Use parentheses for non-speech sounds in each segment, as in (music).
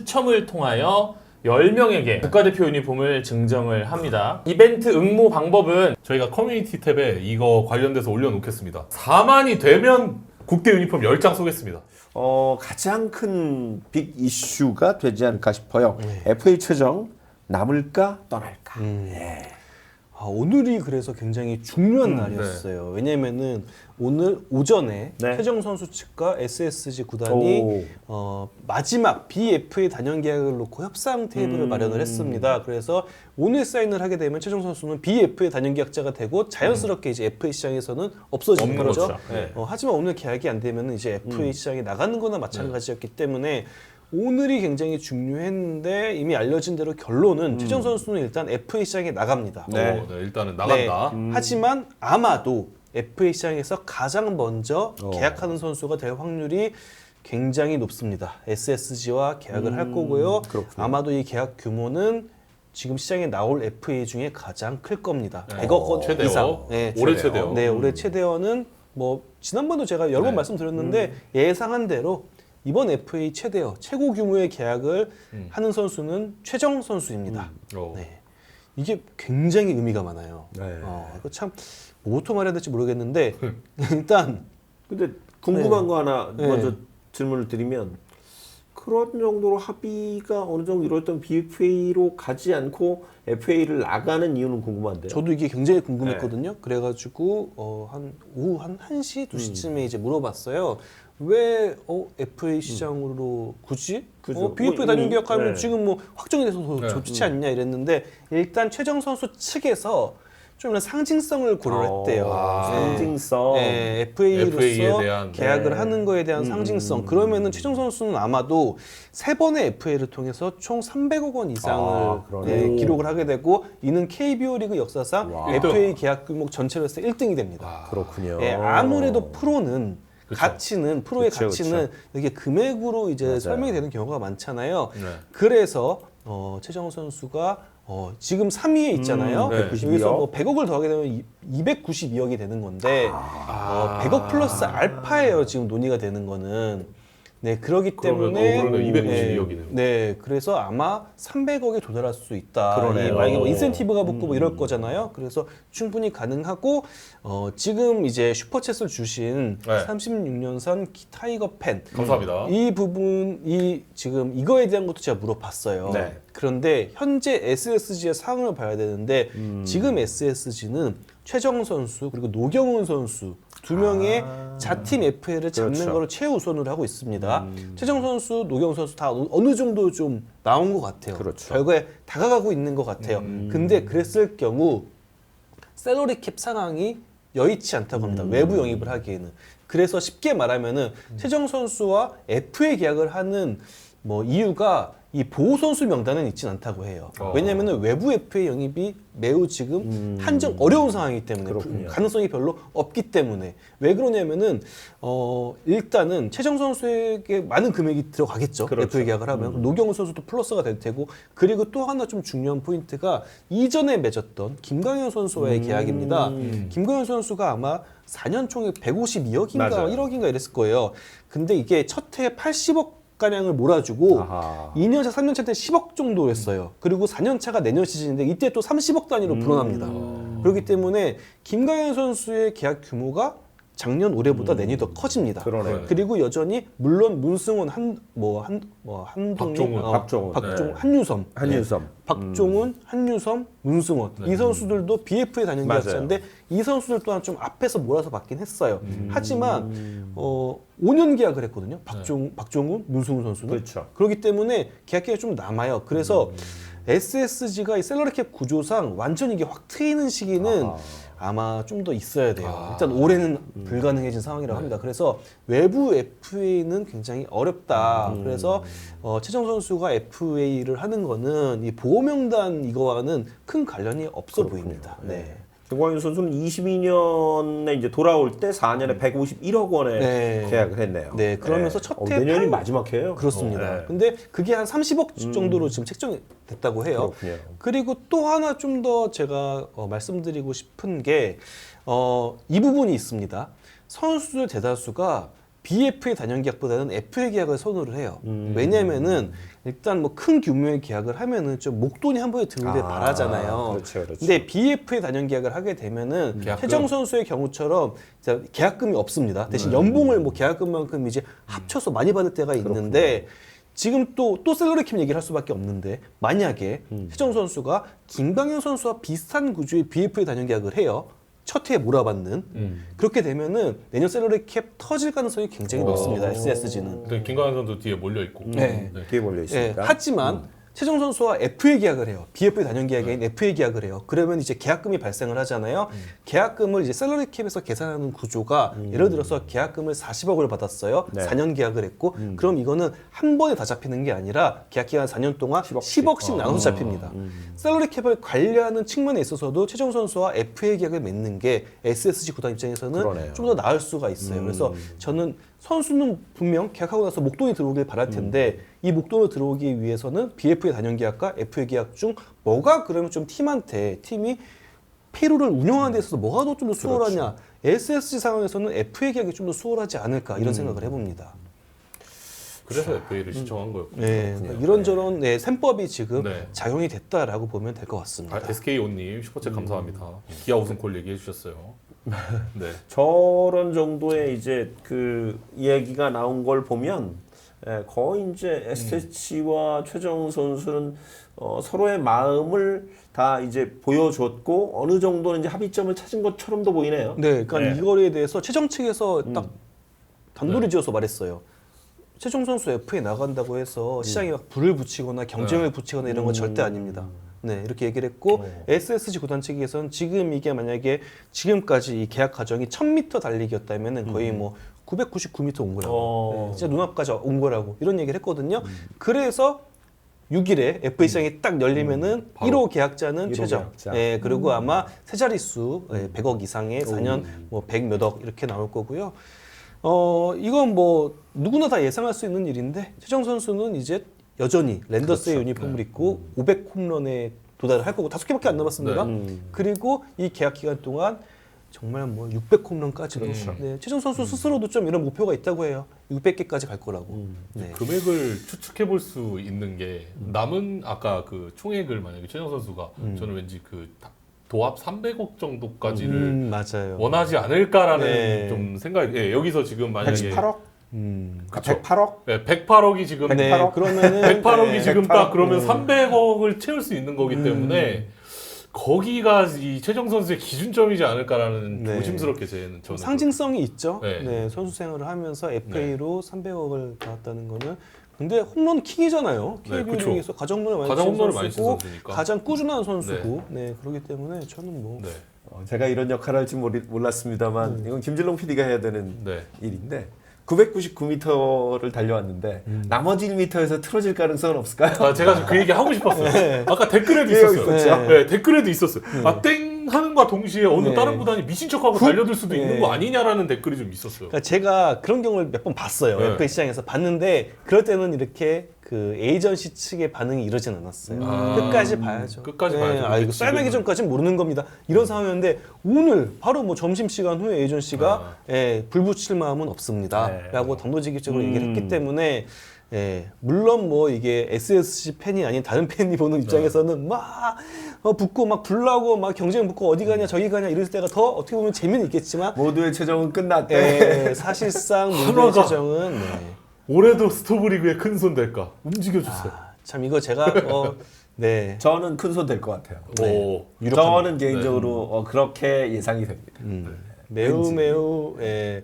추첨을 통하여 10명에게 국가대표 유니폼을 증정을 합니다. 이벤트 응모 방법은 저희가 커뮤니티 탭에 이거 관련돼서 올려놓겠습니다. 4만이 되면 국대 유니폼 10장 쏘겠습니다. 어, 가장 큰 빅 이슈가 되지 않을까 싶어요. FA 최정 남을까 떠날까. 아, 오늘이 그래서 굉장히 중요한 음, 날이었어요. 왜냐면은 오늘 오전에 네. 최정 선수 측과 SSG 구단이 오. 어, 마지막 BFA 단연 계약을 놓고 협상 테이블을 음. 마련을 했습니다. 그래서 오늘 사인을 하게 되면 최정 선수는 BFA 단연 계약자가 되고 자연스럽게 이제 FA 시장에서는 없어지는. 거죠. 네. 어, 하지만 오늘 계약이 안 되면 이제 FA 음. 시장에 나가는 거나 마찬가지였기 때문에 오늘이 굉장히 중요했는데 이미 알려진 대로 결론은 최정 선수는 일단 FA 시장에 나갑니다. 네. 어, 네, 일단은 나간다. 네. 하지만 아마도 FA 시장에서 가장 먼저 어. 계약하는 선수가 될 확률이 굉장히 높습니다. SSG와 계약을 할 음, 거고요. 그렇군요. 아마도 이 계약 규모는 지금 시장에 나올 FA 중에 가장 클 겁니다. 네. 100억 원 최대어. 이상. 네, 올해 최대어. 최대어. 네, 올해 최대어는 뭐 지난번도 제가 여러 번 네. 말씀드렸는데 예상한 대로 이번 FA 최대어 최고 규모의 계약을 음. 하는 선수는 최정 선수입니다. 어. 네. 이게 굉장히 의미가 많아요. 네. 어, 이거 참 뭐부터 말해야 될지 모르겠는데 (laughs) 일단 근데 궁금한 네. 거 하나 네. 먼저 질문을 드리면 그런 정도로 합의가 어느 정도 이루어졌던 BFA로 가지 않고 FA를 나가는 이유는 궁금한데요. 저도 이게 굉장히 궁금했거든요. 그래가지고 어, 한 오후 한 1시, 2시쯤에 이제 물어봤어요. 왜 어, FA 시장으로 굳이? 그죠. 어, BFA 뭐, 단연 이미, 계약하면 네. 지금 뭐 확정이 돼서 더 네. 좋지 않냐 이랬는데 일단 최정 선수 측에서 좀 이런 상징성을 고려를 했대요. 아, 네. 상징성. 네, FA로서 FA 에 대한, 계약을 네. 하는 거에 대한 상징성. 그러면은 최종 선수는 아마도 세 번의 FA를 통해서 총 300억 원 이상을 아. 네, 기록을 하게 되고 이는 KBO 리그 역사상 와. FA 계약 규모 전체로 했을 때 1등이 됩니다. 그렇군요. 예, 아무래도 프로는. 가치는 프로의 그쵸, 가치는 이게 금액으로 이제 맞아요. 설명이 되는 경우가 많잖아요. 네. 그래서 어, 최정 선수가 어, 지금 3위에 있잖아요. 음, 네. 192억. 여기서 뭐 100억을 더하게 되면 이- 292억이 되는 건데 어, 100억 플러스 알파예요. 지금 논의가 되는 거는. 네, 그러기 그러면, 때문에 어, 그러네. 292억 이네요. 네, 그래서 아마 300억에 도달할 수 있다. 그러네요. 이 만약에 뭐 인센티브가 붙고 뭐 이럴 거잖아요. 그래서 충분히 가능하고 어, 지금 이제 슈퍼챗을 주신 네. 36년산 타이거 팬 감사합니다. 이 부분 이 지금 이거에 대한 것도 제가 물어봤어요. 네. 그런데 현재 SSG의 상황을 봐야 되는데 음. 지금 SSG는 최정 선수 그리고 노경훈 선수 두 명의 자팀 FA를 잡는 아. 그렇죠. 음. 거를 최우선으로 하고 있습니다. 최정 선수, 노경훈 선수 다 어느- 어느 정도 좀 나온 것 같아요. 그렇죠. 결과에 다가가고 있는 것 같아요. 음. 근데 그랬을 경우 셀러리 캡 상황이 여의치 않다고 합니다. 음. 외부 영입을 하기에는. 그래서 쉽게 말하면은 최정 선수와 FA 계약을 하는 뭐 이유가 이 보호 선수 명단은 있진 않다고 해요. 어. 왜냐면은 외부 FA 영입이 매우 지금 한정 어려운 상황이기 때문에 음. 그렇군요. 가능성이 별로 없기 때문에 왜 그러냐면은 어 일단은 최정 선수에게 많은 금액이 들어가겠죠. 그렇죠. FA 계약을 하면 노경훈 선수도 플러스가 될 테고 그리고 또 하나 좀 중요한 포인트가 이전에 맺었던 김광현 선수와의 음. 계약입니다. 김광현 선수가 아마 4년 총액 152억인가 맞아요. 1억인가 이랬을 거예요. 근데 이게 첫 해에 80억 가량을 몰아주고 아하. 2년차, 3년차 때 10억 정도 했어요. 그리고 4년차가 내년 시즌인데 이때 또 30억 단위로 음. 불어납니다. 그렇기 때문에 김가현 선수의 계약 규모가 작년 올해보다 내년이 더 커집니다. 음. 그러네요. 그리고 여전히 물론 문승원 한뭐 한 뭐 한동희 박종훈, 어, 박종훈. 박종 네. 한유섬 한윤섬. 박종훈, 한유섬, 문승원 이 선수들도 BF의 단연 맞아요. 계약자인데 이 선수들 또한 좀 앞에서 몰아서 받긴 했어요. 하지만 어 5년 계약을 했거든요. 박종 박종훈, 문승훈 선수는 그렇죠. 그렇기 때문에 계약 기간이 좀 남아요. 그래서 SSG가 이 셀러리캡 구조상 완전 이게 확 트이는 시기는 아마 좀 더 있어야 돼요. 아. 일단 올해는 불가능해진 상황이라고 합니다. 그래서 외부 FA는 굉장히 어렵다. 그래서 어, 최정 선수가 FA를 하는 거는 이 보호 명단 이거와는 큰 관련이 없어 보입니다. 네. 김광현 선수는 22년에 이제 돌아올 때 4년에 151억 원에 네. 계약을 했네요. 네, 그러면서 첫 어, 해 내년이 팔- 마지막 해요. 그렇습니다. 어, 네. 근데 그게 한 30억 정도로 지금 책정이 됐다고 해요. 그렇군요. 그리고 또 하나 좀 더 제가 어, 말씀드리고 싶은 게 어, 이 부분이 있습니다. 선수들 대다수가 BFA 단연 계약보다는 FA 계약을 선호를 해요. 음. 왜냐면은 일단 뭐 큰 규모의 계약을 하면은 좀 목돈이 한 번에 들어오길 아, 바라잖아요. 그렇죠, 그렇죠. 근데 BFA 단연 계약을 하게 되면은 계약금? 최정 선수의 경우처럼 이제 계약금이 없습니다. 네. 대신 연봉을 뭐 계약금만큼 이제 합쳐서 많이 받을 때가 있는데 지금 또 또 셀러리캡 얘기를 할 수밖에 없는데 만약에 음. 최정 선수가 김강현 선수와 비슷한 구조의 BFA 단연 계약을 해요. 첫 해에 몰아받는 음. 그렇게 되면은 내년 셀러리 캡 터질 가능성이 굉장히 오. 높습니다. SSG는. 근데 김강현 선수 뒤에 몰려 있고. 네. 뒤에 몰려 예, 있으니까. 하지만 최정 선수와 FA 계약을 해요. BFA 단연 계약이 아닌 FA 계약을 해요. 그러면 이제 계약금이 발생을 하잖아요. 계약금을 이제 셀러리 캡에서 계산하는 구조가 예를 들어서 계약금을 40억을 받았어요. 네. 4년 계약을 했고 그럼 이거는 한 번에 다 잡히는 게 아니라 계약 기간 4년 동안 10억씩, 10억씩. 나눠서 잡힙니다. 셀러리 캡을 관리하는 측면에 있어서도 최정 선수와 FA 계약을 맺는 게 SSG 구단 입장에서는 그러네요. 좀 더 나을 수가 있어요. 그래서 저는 선수는 분명 계약하고 나서 목돈이 들어오길 바랄 텐데 이 목돈을 들어오기 위해서는 BF의 단연 계약과 FA 계약 중 뭐가 그러면 좀 팀한테 팀이 페이로를 운영하는 데 있어서 뭐가 더 좀 더 수월하냐? SSG 상황에서는 FA 계약이 좀 더 수월하지 않을까 이런 생각을 해봅니다. 그래서 FA를 신청한 거였고. 네, 그러니까 이런저런 네, 셈법이 지금 네. 작용이 됐다라고 보면 될 것 같습니다. 아, SKO님 슈퍼챗 감사합니다. 기아 우승콜 얘기해 주셨어요. (laughs) 네. 저런 정도의 이제 그 이야기가 나온 걸 보면 예, 거의 이제 SSG와 최정 선수는 어, 서로의 마음을 다 이제 보여줬고 어느 정도는 이제 합의점을 찾은 것처럼도 보이네요. 네, 그러니까 네. 이거에 대해서 최정 측에서 딱 단도리 지어서 말했어요. 최종 선수 F에 나간다고 해서 시장에 막 불을 붙이거나 경쟁을 붙이거나 이런 건 절대 아닙니다. 네, 이렇게 얘기를 했고 SSG 구단 측에서는 지금 이게 만약에 지금까지 이 계약 과정이 1000m 달리기였다면은 거의 뭐 999m 온 거라고. 어. 네, 진짜 눈앞까지 온 거라고 이런 얘기를 했거든요. 그래서 6일에 FA 시장이 딱 열리면은 바로 1호 계약자는 1호 최정. 계약자. 예, 그리고 아마 세 자릿수 예, 100억 이상의 4년 뭐 100몇억 이렇게 나올 거고요. 어, 이건 뭐 누구나 다 예상할 수 있는 일인데 최정 선수는 이제 여전히 랜더스의 유니폼을 입고 500 홈런에 도달을 할 거고 다섯 개밖에 안 남았습니다. 그리고 이 계약 기간 동안 정말 뭐 600 홈런까지도 네, 최정 선수 스스로도 좀 이런 목표가 있다고 해요. 600개까지 갈 거라고. 네. 금액을 추측해 볼 수 있는 게 남은 아까 그 총액을 만약에 최정 선수가 저는 왠지 그 다- 도합 300억 정도까지를 음, 맞아요. 원하지 않을까라는 네. 좀 생각이 예, 여기서 지금 만약에 118억? 음. 아, 그쵸. 108억? 예, 108억이 지금 네, 108억? 그러면은 108억이 네. 지금 108억. 딱 그러면 음. 300억을 채울 수 있는 거기 때문에 거기가 이 최정 선수의 기준점이지 않을까라는 네. 조심스럽게 저는 상징성이 있죠. 네. 네. 선수 생활을 하면서 FA로 300억을 받았다는 거는 근데 홈런 킹이잖아요. 네, KBO 그쵸. 중에서 가장 홈런을 많이 가장 친 홈런을 많이 친 선수고 선수니까. 가장 꾸준한 선수고 네. 그렇기 때문에 저는 뭐 네. 어, 제가 이런 역할을 할지 모르- 몰랐습니다만 이건 김진롱 PD가 해야 되는 네. 일인데 999m를 달려왔는데 나머지 1m에서 틀어질 가능성은 없을까요? 아, 제가 지금 그 얘기 하고 싶었어요. 네. 아까 댓글에도 예, 있었어요. 있었죠. 네, 댓글에도 있었어요. 아, 땡 하는과 동시에 어느 네. 다른 구단이 미친 척하고 달려들 수도 네. 있는 거 아니냐라는 댓글이 좀 있었어요. 그러니까 제가 그런 경우를 몇 번 봤어요. 네. FA 시장에서 봤는데 그럴 때는 이렇게 그 에이전시 측의 반응이 이러진 않았어요. 아, 끝까지 봐야죠. 끝까지 네, 봐야죠. 아, 이거 지금은- 전까지는 모르는 겁니다. 이런 상황이었는데 오늘 바로 뭐 점심 시간 후에 에이전시가 아. 예, 불 붙일 마음은 네. 없습니다라고 당도직입적으로 얘기를 음. 했기 때문에 예, 물론 뭐 이게 SSC 팬이 아닌 다른 팬이 보는 입장에서는 막 어, 붙고 막 불나고 막 경쟁 붙고 어디 가냐 저기 가냐 이럴 때가 더 어떻게 보면 재미는 있겠지만 모두의 최종은 끝났대. 예, 사실상 (laughs) 문제의 하나가- 최정은 네. 올해도 스토브리그에 큰손 될까? 움직여주세요. 아, 참 이거 제가 어, 네. (laughs) 저는 큰 손 될 것 같아요. 오. 저는 개인적으로 어, 그렇게 예상이 됩니다. 음, 매우 매우 예,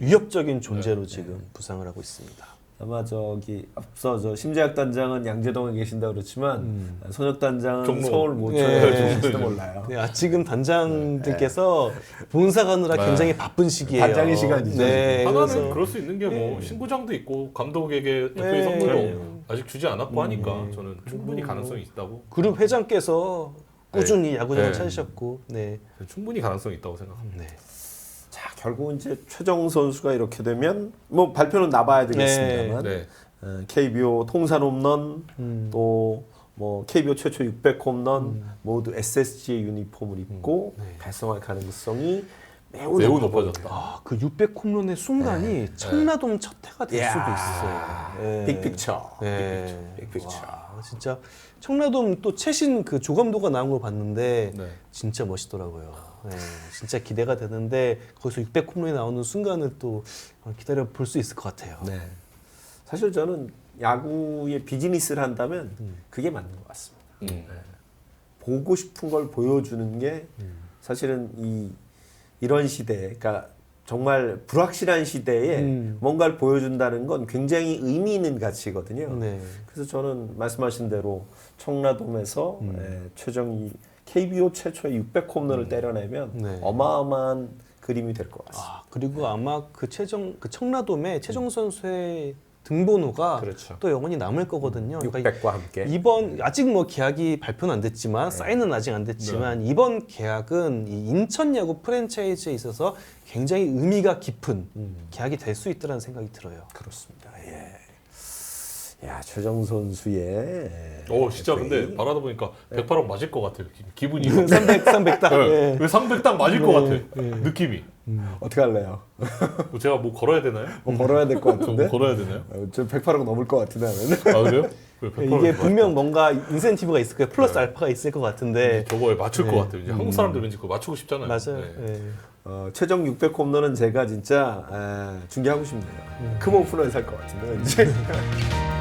위협적인 존재로 지금 부상을 하고 있습니다. 아마 저기 앞서 저 심재학 단장은 양재동에 계신다 그렇지만 손혁 단장은 종로. 서울 모처에 예. 계실지도 몰라요. 네, 아, 지금 단장들께서 본사 가느라 네. 굉장히 바쁜 시기예요. 단장의 시간이죠, 네, 하나는 그래서 그럴 수 있는 게뭐 네. 신구장도 있고 감독에게 FA 네. 선물도 그럼요. 아직 주지 않았고 하니까 저는 충분히 뭐. 가능성이 있다고 그룹 회장께서 꾸준히 야구장을 네. 찾으셨고, 네, 충분히 가능성이 있다고 생각합니다. 네. 자 결국 이제 최정 선수가 이렇게 되면 뭐 발표는 나봐야 되겠습니다만 네. 어, KBO 통산 홈런 음. 또뭐 KBO 최초 600 홈런 모두 SSG의 유니폼을 입고 달성할 가능성이 매우, 매우 높아 높아졌다. 아, 그 600 홈런의 순간이 청라돔 첫 해가 될. 수도 있어요. 예. 빅픽처. 예. 빅픽처. 와, 진짜 청라돔 또 최신 그 조감도가 나온 걸 봤는데 네. 진짜 멋있더라고요. 예, 진짜 기대가 되는데 거기서 600 홈런이 나오는 순간을 또 기다려 볼 수 있을 것 같아요. 네. 사실 저는 야구의 비즈니스를 한다면 그게 맞는 것 같습니다. 음. 보고 싶은 걸 보여주는 게 사실은 이 이런 시대, 그러니까 정말 불확실한 시대에 음. 뭔가를 보여준다는 건 굉장히 의미 있는 가치거든요. 네. 그래서 저는 말씀하신 대로 청라돔에서 예, 최정 이 KBO 최초의 600 홈런을 때려내면 네. 어마어마한 그림이 될 것 같습니다. 아 그리고 아마 그 최정 그 청라돔에 최정 선수의 등번호가 그렇죠. 또 영원히 남을 거거든요. 그러니까 600과 함께. 이번 아직 뭐 계약이 발표는 안 됐지만 네. 사인은 아직 안 됐지만 이번 계약은 이 인천 야구 프랜차이즈에 있어서 굉장히 의미가 깊은 음. 계약이 될 수 있다는 생각이 들어요. 그렇습니다. 예. 야 최정 선수의 예, 오 진짜 FA. 근데 말하다 보니까 108억 맞을 것 같아요. 기- 기분이. 300, 300 딱. 네. 예. 300당 맞을 것 같아. 느낌이. 어떻게 할래요? 뭐 제가 뭐 걸어야 되나요? 뭐 걸어야 될 것 같은데? 뭐 걸어야 되나요? 어, 저 108억 넘을 것 같은데 하면. 아 그래요? 그래, 108억 이게 분명 뭔가 인센티브가 있을 거예요. 네. 플러스 알파가 있을 것 같은데. 저거에 맞출 것 네. 같아요. 이제 한국 사람들 왠지 그거 맞추고 싶잖아요. 맞아요. 네. 예. 어, 최정 600 홈런은 제가 진짜 에, 중계하고 싶네요. 금 오픈을 살것 같은데 왠지. (laughs)